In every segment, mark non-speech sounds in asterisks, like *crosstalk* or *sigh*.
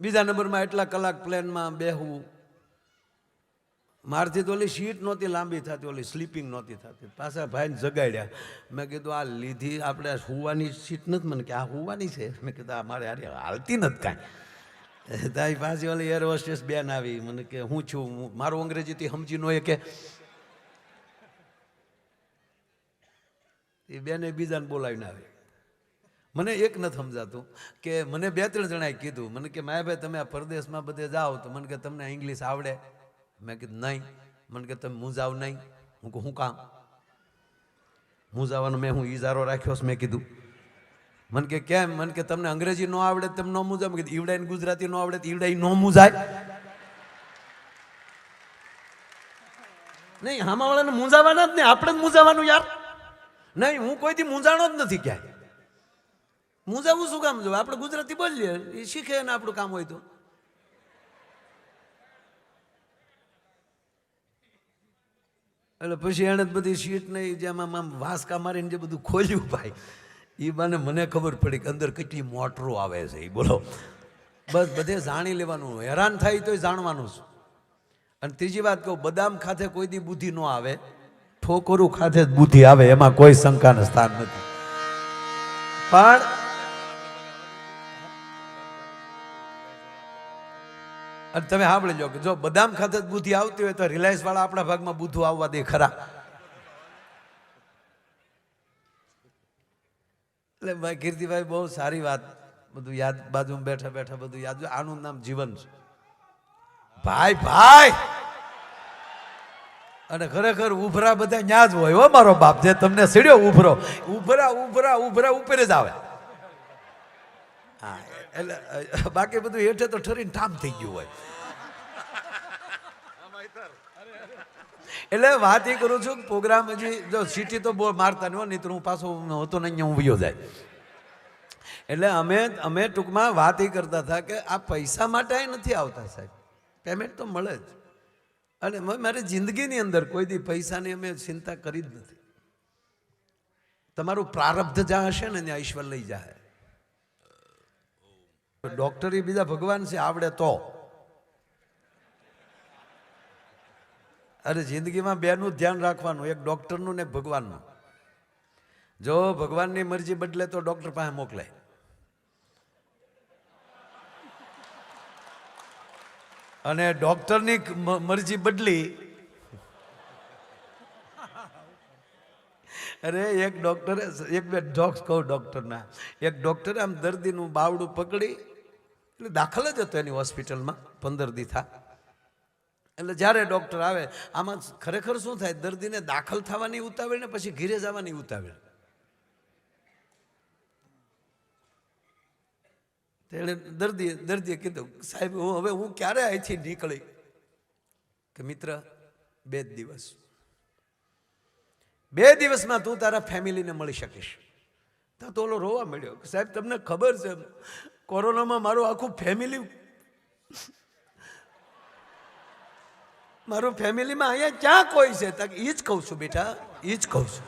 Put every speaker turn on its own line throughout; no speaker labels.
બીજા નંબરમાં એટલા કલાક પ્લેનમાં બેહવું મારથી તો ઓલી સીટ નહોતી લાંબી થતી, ઓલી સ્લીપિંગ નહોતી થતી. પાછા ભાઈને જગાડ્યા. મેં કીધું, આ લીધી આપણે હુવાની સીટ નથી મને કે, આ હુવાની છે? મેં કીધું, આ મારે અરે હાલતી નથી કાંઈ. તારી પાછી ઓલી એર હોસ્ટેસ બેન આવી. મને કે, હું છું? મારું અંગ્રેજીથી સમજી નો કે એ બેને બીજાને બોલાવીને આવી. મને એક નથી સમજાતું કે મને બે ત્રણ જણાએ કીધું. મને કે, માયાભાઈ, તમે આ પરદેશમાં બધે જાઓ. તો મને કે, તમને ઇંગ્લિશ આવડે? મેં કીધું, નહીં. મને કે, તમે મૂંઝાવ નહીં. હું કહું, હું કામ? મૂંઝાવાનો મેં હું ઇજારો રાખ્યો મેં કીધું. મને કે, કેમ? મને કે, તમને અંગ્રેજી ન આવડે તેમ ન મૂંઝાવ મેં કીધું, ઈવડાઈને ગુજરાતી ન આવડે ઈવડાઈ ન મૂંઝાય. નહીં, હામાવાળાને મૂંઝાવાના જ નહીં. આપણે જ મૂંઝાવાનું યાર. નહીં, હું કોઈથી મૂંઝાણો જ નથી ક્યાંય. મૂંઝાવું શું કામ જો આપણે ગુજરાતી બોલીએ. એ શીખે ને આપણું કામ હોય તો. એટલે પછી એણે બધી સીટ ને જેમાં આમ વાસકા મારીને જે બધું ખોલ્યું ભાઈ એ બાને મને ખબર પડી કે અંદર કેટલી મોટરો આવે છે એ બોલો. બસ બધે જાણી લેવાનું. હેરાન થાય તોય જાણવાનું છે. અને ત્રીજી વાત કહું, બદામ ખાતે કોઈ દી બુદ્ધિ ન આવે. ઠોકરું ખાતે જ બુદ્ધિ આવે, એમાં કોઈ શંકાનું સ્થાન નથી. પણ અને તમે સાંભળી લો કે જો બદામ ખાતે બુદ્ધિ આવતી હોય તો રિલાયન્સ વાળા આપણા ભાગમાં બુદ્ધુ આવવા દે ખરા. એટલે ભાઈ કીર્તિભાઈ, બહુ સારી વાત. બધું યાદ બાજુમાં બેઠા બેઠા બધું યાદ આનું નામ જીવન છે. ભાઈ ભાઈ! અને ખરેખર ઉભરા બધા ન્યા જ હોય હો મારો બાપ. જે તમને સીડ્યો, ઉભરો. ઉભરા ઉભરા ઉભરા, ઉપર જ આવે. હા એટલે બાકી બધું હેઠે તો ઠરીને ઠામ થઈ ગયું હોય. એટલે વાત એ કરું છું કે પ્રોગ્રામ હજી જો સીટી તો બહુ મારતા નહીં નહીં તો હું પાછો હતો ને અહીંયા હું વયો જાય. એટલે અમે અમે ટૂંકમાં વાત એ કરતા હતા કે આ પૈસા માટે નથી આવતા સાહેબ. પેમેન્ટ તો મળે જ. અને મારી જિંદગીની અંદર કોઈ દી પૈસાની અમે ચિંતા કરી જ નથી. તમારું પ્રારબ્ધ જ્યાં હશે ને ત્યાં ઈશ્વર લઈ જાય ડોક્ટરી બીજા ભગવાન છે, આવડે તો. અરે જિંદગીમાં બેનું ધ્યાન રાખવાનું, એક ડોક્ટરનું ને ભગવાનનું. જો ભગવાનની મરજી બદલે તો ડોક્ટર પાસે મોકલાય. અને ડોક્ટરની મરજી બદલી અરે, એક ડૉક્ટરે એક બે જોક્સ કહું ડૉક્ટરના એક ડૉક્ટરે આમ દર્દીનું બાવડું પકડી, એટલે દાખલ જ હતો એની હોસ્પિટલમાં, પંદર દી થા. એટલે જ્યારે ડૉક્ટર આવે, આમાં ખરેખર શું થાય? દર્દીને દાખલ થવાની ઉતાવળ ને પછી ઘીરે જવાની ઉતાવળ. તેણે દર્દીએ દર્દીએ કીધું, સાહેબ, હું હવે હું ક્યારે અહીંથી નીકળી? કે, મિત્ર, બે જ દિવસ. બે દિવસમાં તું તારા ફેમિલીને મળી શકીશ. તો તો ઓલો રોવા મળ્યો સાહેબ, તમને ખબર છે, કોરોનામાં મારું આખું ફેમિલી મારું ફેમિલીમાં અહીંયા ક્યાં કોઈ છે? તક એ જ કહું છું બેટા એ જ કહું છું.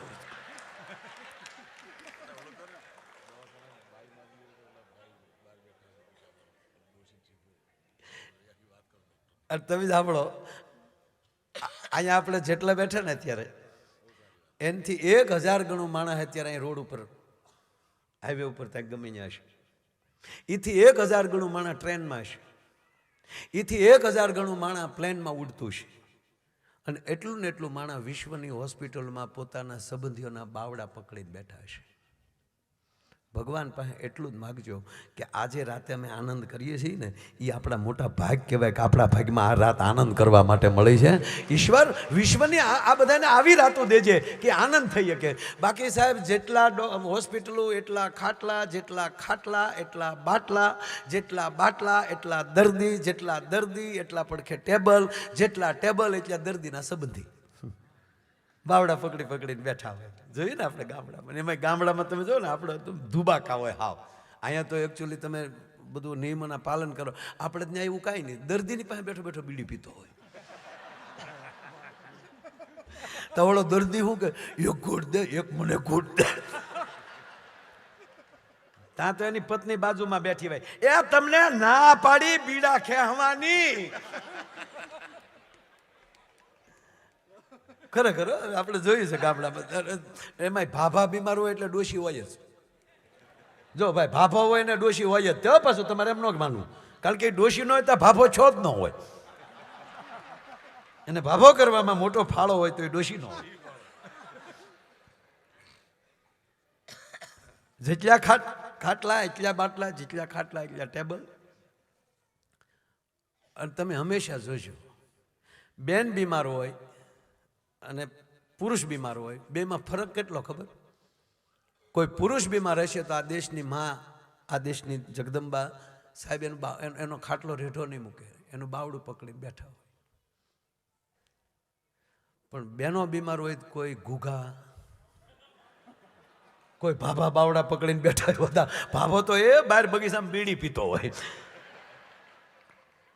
તમે સાંભળો અહીંયા આપણે જેટલા બેઠા ને અત્યારે એનથી એક હજાર ગણું માણસ અત્યારે અહીં રોડ ઉપર હાઈવે ઉપર ત્યાં ગમી હશે. એથી એક હજાર ગણું માણસ ટ્રેનમાં હશે. એથી એક હજાર ગણું માણસ પ્લેનમાં ઉડતું છે અને એટલું ને એટલું માણસ વિશ્વની હોસ્પિટલમાં પોતાના સંબંધીઓના બાવડા પકડીને બેઠા હશે. ભગવાન પાસે એટલું જ માગજો કે આજે રાતે અમે આનંદ કરીએ છીએ ને એ આપણા મોટા ભાગ કહેવાય કે આપણા ભાગમાં આ રાત આનંદ કરવા માટે મળી છે. ઈશ્વર વિશ્વની આ બધાને આવી રાતો દેજે કે આનંદ થઈ શકે. બાકી સાહેબ, જેટલા હોસ્પિટલો, એટલા ખાટલા, જેટલા ખાટલા, એટલા બાટલા, જેટલા બાટલા, એટલા દર્દી, જેટલા દર્દી, એટલા પડખે ટેબલ, જેટલા ટેબલ, એટલા દર્દીના સંબંધી. બાવડા પકડી પકડીને બેઠા હોય. જોયું ને આપણે ગામડામાં? એમાં ગામડામાં તમે જો ને, આપણે ધુબાકા હોય હાવ. અહીંયા તો એકચ્યુઅલી તમે બધું નિયમોના પાલન કરો. આપણે ત્યાં એવું કાંઈ નહીં. દર્દીની પાસે બેઠો બેઠો બીડી પીતો હોય. તો ઓલો દર્દી શું કે, એક ઘૂંટ દે, એક મને ઘૂંટ દે. ત્યાં તો એની પત્ની બાજુમાં બેઠી હોય. એ તમને ના પાડી, બીડા ખેહવાની ખરેખર આપણે જોઈએ છે ગામડામાં. એમાં ભાભા બીમાર હોય એટલે ડોશી હોય જ. જો ભાઈ, ભાભો હોય ને ડોશી હોય જ. તો પાછું તમારે એમ ન માનવું. કારણ કે ડોશી ન હોય તો ભાભો છો જ ન હોય. એને ભાભો કરવામાં મોટો ફાળો હોય તો એ ડોશી ન હોય. જેટલા ખાટ, ખાટલા, એટલા બાટલા, જેટલા ખાટલા, એટલા ટેબલ. અને તમે હંમેશા જોજો. બેન બીમાર હોય અને પુરુષ બીમાર હોય, બેમાં ફરક કેટલો ખબર? કોઈ પુરુષ બીમાર હશે તો આ દેશની માં, આ દેશની જગદંબા સાહેબ એનો એનો- ખાટલો રેઢો નહીં મૂકે, એનું બાવડું પકડીને બેઠા હોય. પણ બેનો બીમાર હોય કોઈ ઘૂઘા, કોઈ ભાભા બાવડા પકડીને બેઠા હોય, બધા ભાભો તો એ બહાર બગીચામાં બીડી પીતો હોય.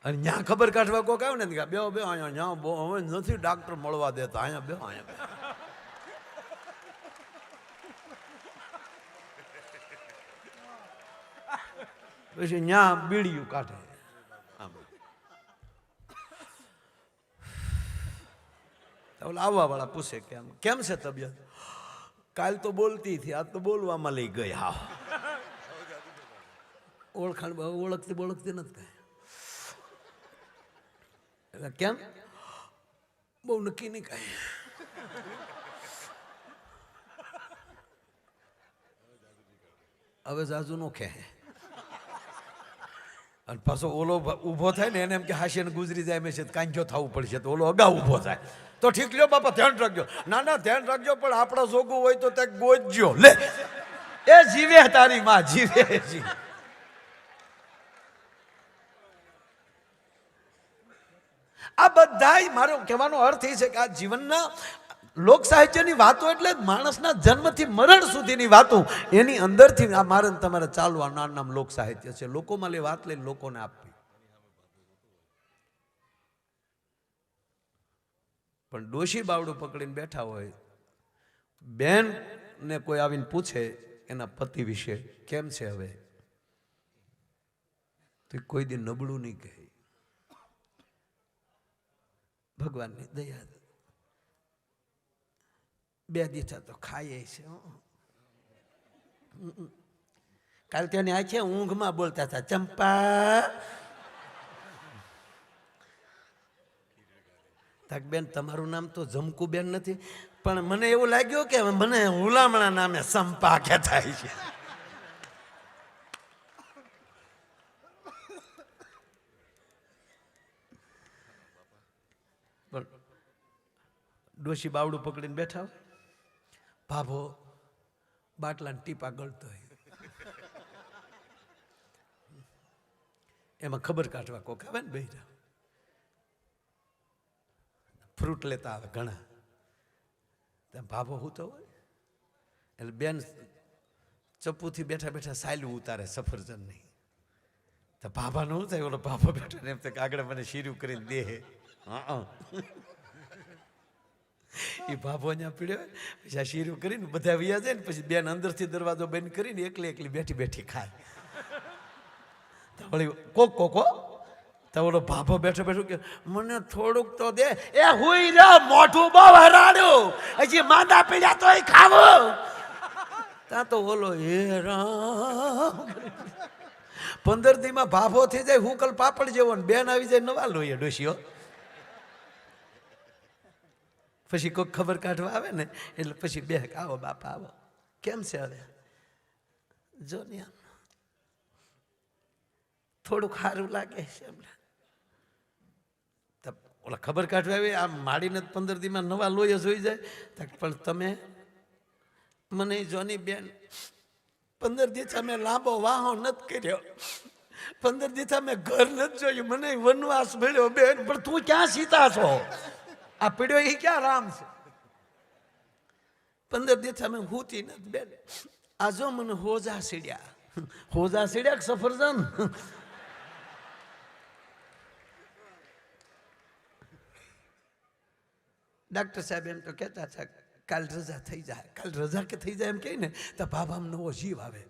અને ત્યાં ખબર કાઢવા કોક આવે ને બે બે, અહીંયા બહુ હવે નથી ડાક્ટર મળવા દેતા, અહીંયા બે અહીંયા બે. પછી ત્યાં બીડીયું કાઢે. આવવા વાળા પૂછે કે આમ, કેમ છે તબિયત? કાલ તો બોલતી હતી, આજ તો બોલવામાં લઈ ગઈ હા ઓળખાણ, ઓળખતી બોળખતી નથી કાંઈ. એટલે કેમ બહુ નક્કી નહીં કાંઈ હવે જાજુ નો કે અને પાછો ઓલો ઊભો થાય ને એને એમ કે હાસ્યને ગુજરી જાય મેં છે કાંજો થવું પડશે તો ઓલો અગાઉ ઊભો થાય તો ઠીક લ્યો બાપા ધ્યાન રાખજો ના ના ધ્યાન રાખજો પણ આપણા જોગું હોય તો તે ગોજજો લે એ જીવે તારી માં જીવે જીવે આ બધાય મારો કહેવાનો અર્થ એ છે કે આ જીવનના લોક સાહિત્યની વાતો એટલે માણસના જન્મથી મરણ સુધીની વાતો, એની અંદરથી આ મારે તમારે ચાલવાનું આ નામ લોક સાહિત્ય છે. લોકોમાં લે વાત લઈને લોકોને આપવી. પણ ડોશી બાવડું પકડીને બેઠા હોય, બેન ને કોઈ આવીને પૂછે એના પતિ વિશે, કેમ છે હવે? તો કોઈ દી નબળું નહીં કહે. ભગવાનની દયા બે દીઠા તો ખાઈએ છે. કાલ તેની આંખે ઊંઘમાં બોલતા હતા, ચંપા. બેન તમારું નામ તો જમકુબેન નથી, પણ મને એવું લાગ્યું કે મને હુલામણા નામે સંપા થાય છે ડોશી બાવડું પકડીને બેઠા હોય. ભાભો, બાટલાને ટીપા ગળતો હોય. એમાં ખબર કાઢવા કોક આવે ને બૈરા. ફ્રૂટ લેતા આવે ઘણા. ભાભો હું તો હોય. એટલે બેન ચપ્પુથી બેઠા બેઠા સાયલું ઉતારે સફરજન નહીં તો ભાભાનું શું થાય, ઓલો ભાભો બેઠો ને એમ તો આગળ મને શીરું કરીને દે. હા. *laughs* એ ભાભો પીડ્યો પછી શીરું કરીને બધા વ્યા જાય ને, પછી બેન અંદરથી દરવાજો બંધ કરીને એકલી એકલી બેઠી બેઠી ખાય. વળી કોક કોકો તો ભાભો બેઠો બેઠો કે, મને થોડુંક તો દે. એ હુઈ રે, મોઢું બહુ હરાડ્યું. હજી માંદા પીડ્યા તોય ખાવું. ત્યાં તો ઓલો હે રામ પંદર દીમાં ભાભો થઈ જાય, હુકલ પાપડ જેવો ને બેન આવી જાય, નવા લોહીએ ડોશીઓ પછી કોઈક ખબર કાઢવા આવે ને, એટલે પછી બે આવો બાપા, આવો. કેમ છે હવે? જો આમ. થોડુંક સારું લાગે છે એમને. ઓલા ખબર કાઢવા આવી, આમ માડીને પંદર દીમાં નવા લોહી જોઈ જાય. પણ તમે, મને જોની બેન, પંદર દિવસ અમે લાંબો વાહો નથી કર્યો. પંદર દિવસ અમે ઘર નથી જોયું. મને વનવાસ મળ્યો બેન, પણ તું ક્યાં સીતા છો? આ પીડ્યો એ ક્યાં રામ છે? પંદર દિવસ અમે હુતી નથી બેન આજો મને હોજા સીડ્યા. હોજા સીડ્યા સફરજન? ડાક્ટર સાહેબ એમ તો કહેતા હતા કાલ રજા થઈ જાય. કાલ રજા કે થઈ જાય એમ કહે ને તો ભાભામ નવો જીવ આવે.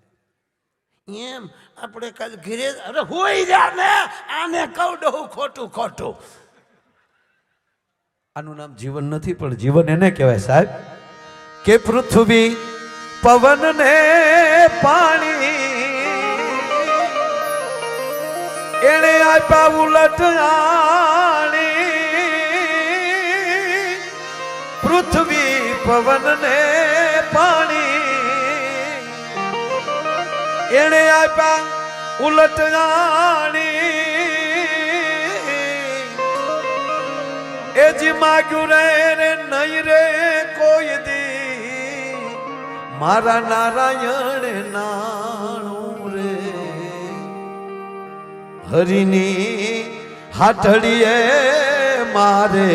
એમ આપણે કાલ ઘેરે અરે હોઈ જા ને, આને કહું ડહું ખોટું ખોટું. આનું નામ જીવન નથી, પણ જીવન એને કહેવાય સાહેબ. કે પૃથ્વી પવન ને પાણી એણે આપ્યા ઉલટ પૃથ્વી પવન ને પાણી એણે આપ્યા ઉલટ આણી. એ જી માગ્યું રે રે, નહીં રે કોઈ દી. મારા નારાયણ નાણું રે. હરિની હાથડીએ મારે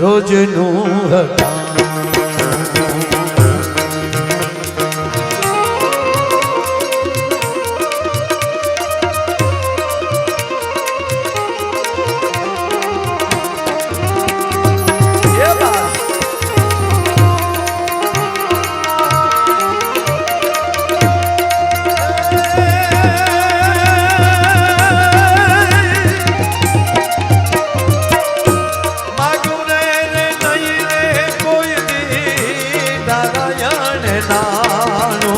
રોજનું હટાણ. નારાયણ